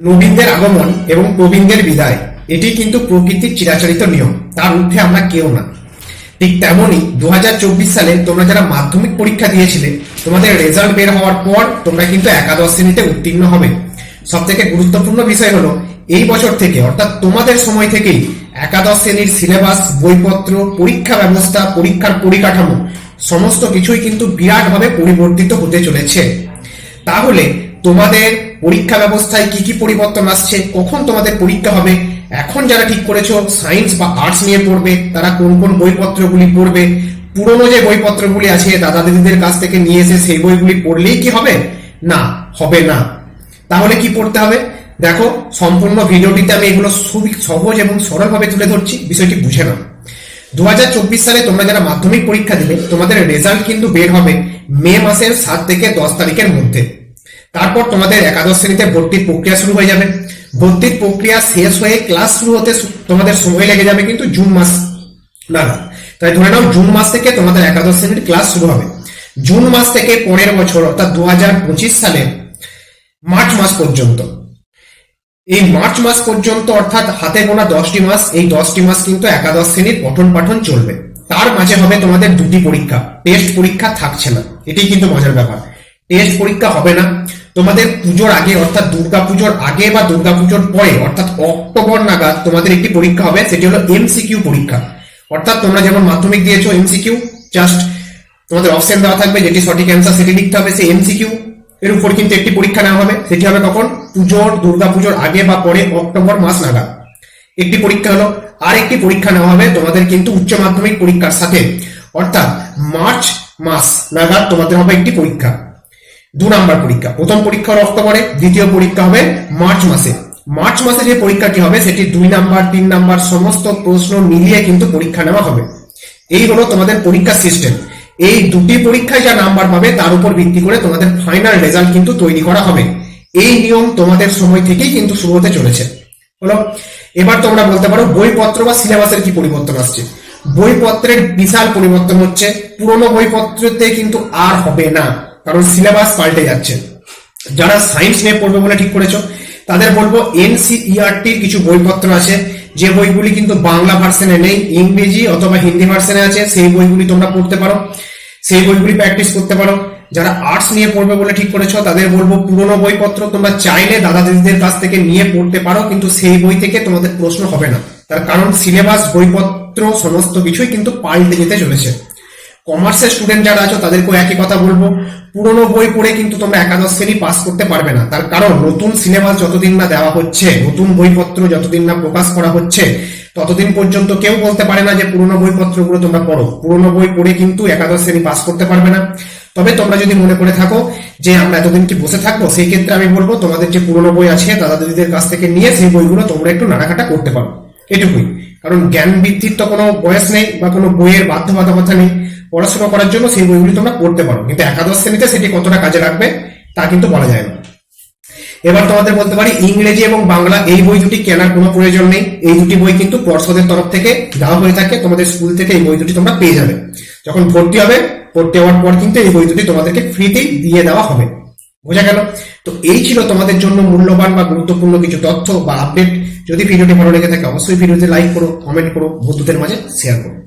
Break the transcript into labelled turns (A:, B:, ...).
A: নবীনদের আগমন এবং প্রবীণদের বিদায়, এটি কিন্তু প্রকৃতির চিরাচরিত নিয়ম, তার ঊর্ধ্বে আমরা কেউ না। ঠিক তেমনই দু হাজার চব্বিশ সালে তোমরা যারা মাধ্যমিক পরীক্ষা দিয়েছিলে, তোমাদের রেজাল্ট বের হওয়ার পর তোমরা কিন্তু একাদশ শ্রেণীতে উত্তীর্ণ হবে। সব থেকে গুরুত্বপূর্ণ বিষয় হলো, এই বছর থেকে, অর্থাৎ তোমাদের সময় থেকেই একাদশ শ্রেণির সিলেবাস, বইপত্র, পরীক্ষা ব্যবস্থা, পরীক্ষার পরিকাঠামো, সমস্ত কিছুই কিন্তু বিরাটভাবে পরিবর্তিত হতে চলেছে। তাহলে তোমাদের পরীক্ষা ব্যবস্থায় কি কি পরিবর্তন আসছে? কখন তোমাদের পরীক্ষা হবে? এখন যারা ঠিক করেছ সায়েন্স বা আর্টস নিয়ে পড়বে, তারা কোন কোন বইপত্রগুলি পড়বে? পুরনো যে বইপত্রগুলি আছে, দাদা দিদিদের কাছ থেকে নিয়ে এসে সেই বইগুলি পড়লেই কি হবে? না হবে না। তাহলে কি পড়তে হবে? দেখো, সম্পূর্ণ ভিডিওটিতে আমি এগুলো খুবই সহজ এবং সরলভাবে তুলে ধরছি, বিষয়টি বুঝে নাও। দু হাজার চব্বিশ সালে তোমরা যারা মাধ্যমিক পরীক্ষা দিলে, তোমাদের রেজাল্ট কিন্তু বের হবে মে মাসের সাত থেকে দশ তারিখের মধ্যে। তারপর তোমাদের একাদশ শ্রেণীতে ভর্তির প্রক্রিয়া শুরু হয়ে যাবে। ভর্তির প্রক্রিয়া শেষ হয়ে ক্লাস শুরু হতে তোমাদের সময় লেগে যাবে কিন্তু জুন মাস। নাগাদ তাই ধরে নাও জুন মাস থেকে তোমাদের একাদশ শ্রেণির ক্লাস শুরু হবে। জুন মাস থেকে পরের বছর, অর্থাৎ দু হাজার পঁচিশ সালে মার্চ মাস পর্যন্ত। এই মার্চ মাস পর্যন্ত, অর্থাৎ হাতে গোনা দশটি মাস, এই দশটি মাস কিন্তু একাদশ শ্রেণির পঠন পাঠন চলবে। তার মাঝে হবে তোমাদের দুটি পরীক্ষা। টেস্ট পরীক্ষা থাকছে না। এটাই কিন্তু মজার ব্যাপার। টেস্ট পরীক্ষা হবে না। তোমাদের পুজোর আগে, অর্থাৎ দুর্গা পুজোর আগে বা দুর্গা পুজোর পরে, অর্থাৎ অক্টোবর নাগাদ তোমাদের একটি পরীক্ষা হবে, সেটি হলো এমসিকিউ পরীক্ষা। অর্থাৎ তোমরা যেমন মাধ্যমিক দিয়েছ এমসিকিউ জাস্ট তোমাদের অপশন দেওয়া থাকবে যেটি সঠিক অ্যান্সার সেটি লিখতে হবে, সেই এমসিকিউ এর উপর কিন্তু একটি পরীক্ষা নেওয়া হবে, সেটি হবে কখন? পুজোর দুর্গা পুজোর আগে বা পরে অক্টোবর মাস নাগাদ। একটি পরীক্ষা হলো আর একটি পরীক্ষা নেওয়া হবে তোমাদের কিন্তু উচ্চ মাধ্যমিক পরীক্ষার সাথে। অর্থাৎ মার্চ মাস নাগাদ তোমাদের হবে একটি পরীক্ষা। দু নাম্বার পরীক্ষা। প্রথম পরীক্ষা অক্টোবরে দ্বিতীয় পরীক্ষা হবে মার্চ মাসে। মার্চ মাসে যে পরীক্ষাটি হবে, সেটি দুই নাম্বার, তিন নাম্বার সমস্ত প্রশ্ন মিলিয়ে কিন্তু পরীক্ষা নেওয়া হবে। এই হলো তোমাদের পরীক্ষা সিস্টেম এই দুটি পরীক্ষায় যা নাম্বার পাবে, তার উপর ভিত্তি করে তোমাদের ফাইনাল রেজাল্ট কিন্তু তৈরি করা হবে। এই নিয়ম তোমাদের সময় থেকেই কিন্তু শুরু হতে চলেছে। হলো, এবার তোমরা বলতে পারো, বইপত্র বা সিলেবাসের কি পরিবর্তন আসছে? বইপত্রের বিশাল পরিবর্তন হচ্ছে, পুরনো বইপত্রতে কিন্তু আর হবে না। কারণ সিলেবাস পাল্টে যাচ্ছে। যারা সায়েন্স নিয়ে পড়বে বলে ঠিক করেছ, তাদের বলব এনসিইআরটির কিছু বইপত্র আছে। যে বইগুলি কিন্তু বাংলা ভার্সনে নেই, ইংরেজি অথবা হিন্দি ভার্সনে আছে, সেই বইগুলি তোমরা পড়তে পারো। সেই বইগুলি প্র্যাকটিস করতে পারো। যারা আর্টস নিয়ে পড়বে বলে ঠিক করেছ, তাদের বলব পুরনো বইপত্র তোমরা চাইলে দাদা দিদিদের কাছ থেকে নিয়ে পড়তে পারো, কিন্তু সেই বই থেকে তোমাদের প্রশ্ন হবে না। তার কারণ সিলেবাস বইপত্র, সমস্ত কিছুই কিন্তু পাল্টে যেতে চলেছে। কমার্সের স্টুডেন্ট যারা আছো, তাদেরকেও একই কথা বলব। পুরনো বই পড়ে কিন্তু তোমরা একাদশ শ্রেণি পাস করতে পারবে না। তার কারণ, নতুন সিলেবাস যতদিন না দেওয়া হচ্ছে, নতুন বইপত্র যতদিন না প্রকাশ করা হচ্ছে, ততদিন পর্যন্ত কেউ বলতে পারে না যে পুরনো বইপত্রগুলো তোমরা পড়ো। পুরনো বই পড়ে কিন্তু একাদশ শ্রেণি পাস করতে পারবে না। তবে তোমরা যদি মনে করে থাকো যে আমরা এতদিন কি বসে থাকব, সেই ক্ষেত্রে আমি বলব, তোমাদের যে পুরনো বই আছে, দাদা দিদিদের কাছ থেকে নিয়ে সেই বইগুলো তোমরা একটু নাড়াঘাটা করতে পারো। এটুকুই। কারণ জ্ঞান বৃদ্ধির তো কোনো বয়স নেই বা কোনো বইয়ের বাধ্যবাধকতা নেই। পড়াশোনা করার জন্য সেই বইগুলি তোমরা পড়তে পারো। কিন্তু একাদশ শ্রেণীতে সেটি কতটা কাজে লাগবে, তা কিন্তু বলা যায় না। এবার তোমাদের বলতে পারি, ইংরেজি এবং বাংলা এই বই দুটি কেনার কোনো প্রয়োজন নেই। এই দুটি বই কিন্তু পর্ষদের তরফ থেকে দেওয়া হয়ে থাকে, তোমাদের স্কুল থেকে এই বই দুটি তোমরা পেয়ে যাবে। যখন ভর্তি হবে, ভর্তি হওয়ার পর কিন্তু এই বই দুটি তোমাদেরকে ফ্রিতেই দিয়ে দেওয়া হবে। বোঝা গেল? তো এই ছিল তোমাদের জন্য মূল্যবান বা গুরুত্বপূর্ণ কিছু তথ্য বা আপডেট। যদি ভিডিওটি ভালো লেগে থাকে, অবশ্যই ভিডিওতে লাইক করো কমেন্ট করো, বন্ধুদের মাঝে শেয়ার করো।